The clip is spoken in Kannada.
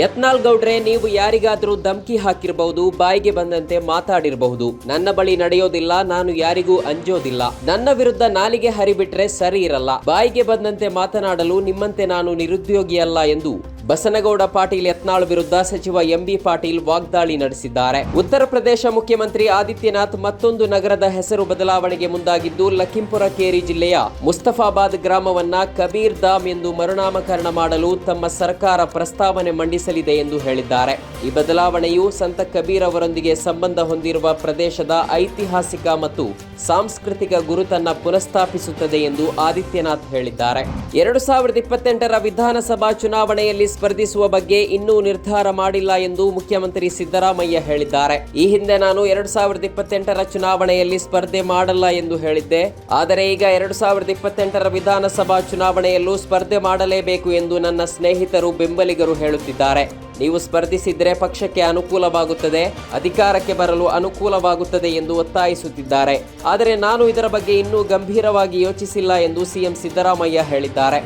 ಯತ್ನಾಳ್ ಗೌಡ್ರೆ, ನೀವು ಯಾರಿಗಾದರೂ ಧಮ್ಕಿ ಹಾಕಿರಬಹುದು, ಬಾಯಿಗೆ ಬಂದಂತೆ ಮಾತಾಡಿರಬಹುದು. ನನ್ನ ಬಳಿ ನಡೆಯೋದಿಲ್ಲ, ನಾನು ಯಾರಿಗೂ ಅಂಜೋದಿಲ್ಲ. ನನ್ನ ವಿರುದ್ಧ ನಾಲಿಗೆ ಹರಿಬಿಟ್ರೆ ಸರಿ ಇರಲ್ಲ. ಬಾಯಿಗೆ ಬಂದಂತೆ ಮಾತನಾಡಲು ನಿಮ್ಮಂತೆ ನಾನು ನಿರುದ್ಯೋಗಿಯಲ್ಲ ಎಂದು ಬಸನಗೌಡ ಪಾಟೀಲ್ ಯತ್ನಾಳ್ ವಿರುದ್ಧ ಸಚಿವ ಎಂಬಿ ಪಾಟೀಲ್ ವಾಗ್ದಾಳಿ ನಡೆಸಿದ್ದಾರೆ. ಉತ್ತರ ಪ್ರದೇಶ ಮುಖ್ಯಮಂತ್ರಿ ಆದಿತ್ಯನಾಥ್ ಮತ್ತೊಂದು ನಗರದ ಹೆಸರು ಬದಲಾವಣೆಗೆ ಮುಂದಾಗಿದ್ದು, ಲಖೀಂಪುರ ಕೇರಿ ಜಿಲ್ಲೆಯ ಮುಸ್ತಫಾಬಾದ್ ಗ್ರಾಮವನ್ನ ಕಬೀರ್ ಧಾಮ್ ಎಂದು ಮರುನಾಮಕರಣ ಮಾಡಲು ತಮ್ಮ ಸರ್ಕಾರ ಪ್ರಸ್ತಾವನೆ ಮಂಡಿಸಲಿದೆ ಎಂದು ಹೇಳಿದ್ದಾರೆ. ಈ ಬದಲಾವಣೆಯು ಸಂತ ಕಬೀರ್ ಅವರೊಂದಿಗೆ ಸಂಬಂಧ ಹೊಂದಿರುವ ಪ್ರದೇಶದ ಐತಿಹಾಸಿಕ ಮತ್ತು ಸಾಂಸ್ಕೃತಿಕ ಗುರುತನ್ನ ಪುನಃಸ್ಥಾಪಿಸುತ್ತದೆ ಎಂದು ಆದಿತ್ಯನಾಥ್ ಹೇಳಿದ್ದಾರೆ. ಎರಡು ಸಾವಿರದ ಇಪ್ಪತ್ತೆಂಟರ ವಿಧಾನಸಭಾ ಚುನಾವಣೆಯಲ್ಲಿ ಸ್ಪರ್ಧಿಸುವ ಬಗ್ಗೆ ಇನ್ನೂ ನಿರ್ಧಾರ ಮಾಡಿಲ್ಲ ಎಂದು ಮುಖ್ಯಮಂತ್ರಿ ಸಿದ್ದರಾಮಯ್ಯ ಹೇಳಿದ್ದಾರೆ. ಈ ಹಿಂದೆ ನಾನು ಎರಡು ಸಾವಿರದ ಇಪ್ಪತ್ತೆಂಟರ ಚುನಾವಣೆಯಲ್ಲಿ ಸ್ಪರ್ಧೆ ಮಾಡಲ್ಲ ಎಂದು ಹೇಳಿದ್ದೆ. ಆದರೆ ಈಗ ಎರಡು ಸಾವಿರದ ಇಪ್ಪತ್ತೆಂಟರ ವಿಧಾನಸಭಾ ಚುನಾವಣೆಯಲ್ಲೂ ಸ್ಪರ್ಧೆ ಮಾಡಲೇಬೇಕು ಎಂದು ನನ್ನ ಸ್ನೇಹಿತರು ಬೆಂಬಲಿಗರು ಹೇಳುತ್ತಿದ್ದಾರೆ. ನೀವು ಸ್ಪರ್ಧಿಸಿದರೆ ಪಕ್ಷಕ್ಕೆ ಅನುಕೂಲವಾಗುತ್ತದೆ, ಅಧಿಕಾರಕ್ಕೆ ಬರಲು ಅನುಕೂಲವಾಗುತ್ತದೆ ಎಂದು ಒತ್ತಾಯಿಸುತ್ತಿದ್ದಾರೆ. ಆದರೆ ನಾನು ಇದರ ಬಗ್ಗೆ ಇನ್ನೂ ಗಂಭೀರವಾಗಿ ಯೋಚಿಸಿಲ್ಲ ಎಂದು ಸಿಎಂ ಸಿದ್ದರಾಮಯ್ಯ ಹೇಳಿದ್ದಾರೆ.